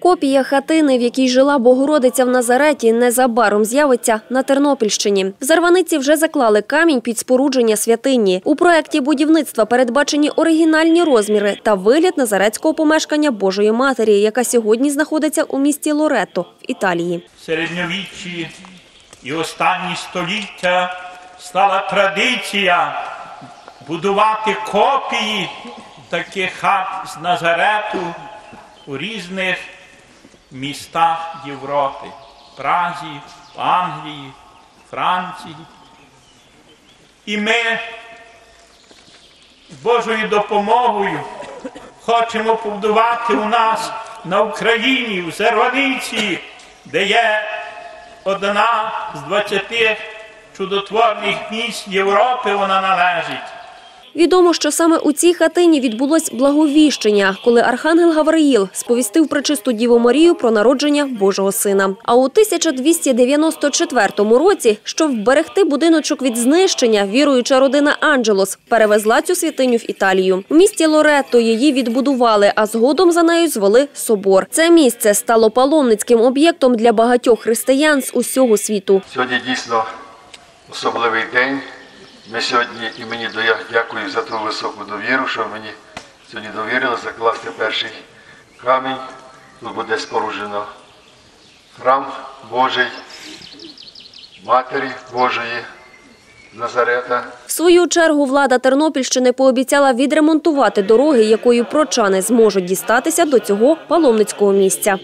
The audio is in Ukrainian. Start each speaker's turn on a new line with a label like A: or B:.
A: Копія хатини, в якій жила Богородиця в Назареті, незабаром з'явиться на Тернопільщині. В Зарваниці вже заклали камінь під спорудження святині. У проєкті будівництва передбачені оригінальні розміри та вигляд назарецького помешкання Божої Матері, яка сьогодні знаходиться у місті Лоретто в Італії.
B: Середньовіччі і останні століття стала традиція будувати копії таких хат з Назарету у різних містах Європи, Празі, Англії, Франції. І ми з Божою допомогою хочемо побудувати у нас на Україні, в Зерваниці, де є одна з 20 чудотворних місць Європи, вона належить.
A: Відомо, що саме у цій хатині відбулось благовіщення, коли архангел Гавриїл сповістив пречисту Діву Марію про народження Божого сина. А у 1294 році, щоб вберегти будиночок від знищення, віруюча родина Анджелос перевезла цю святиню в Італію. У місті Лоретто її відбудували, а згодом за нею звели собор. Це місце стало паломницьким об'єктом для багатьох християн з усього світу.
C: Сьогодні дійсно особливий день. Ми сьогодні і мені дякую за ту високу довіру, що мені сьогодні довірили закласти перший камінь. Тут буде споруджено храм Божий, Матері Божої Назарета.
A: В свою чергу влада Тернопільщини пообіцяла відремонтувати дороги, якою прочани зможуть дістатися до цього паломницького місця.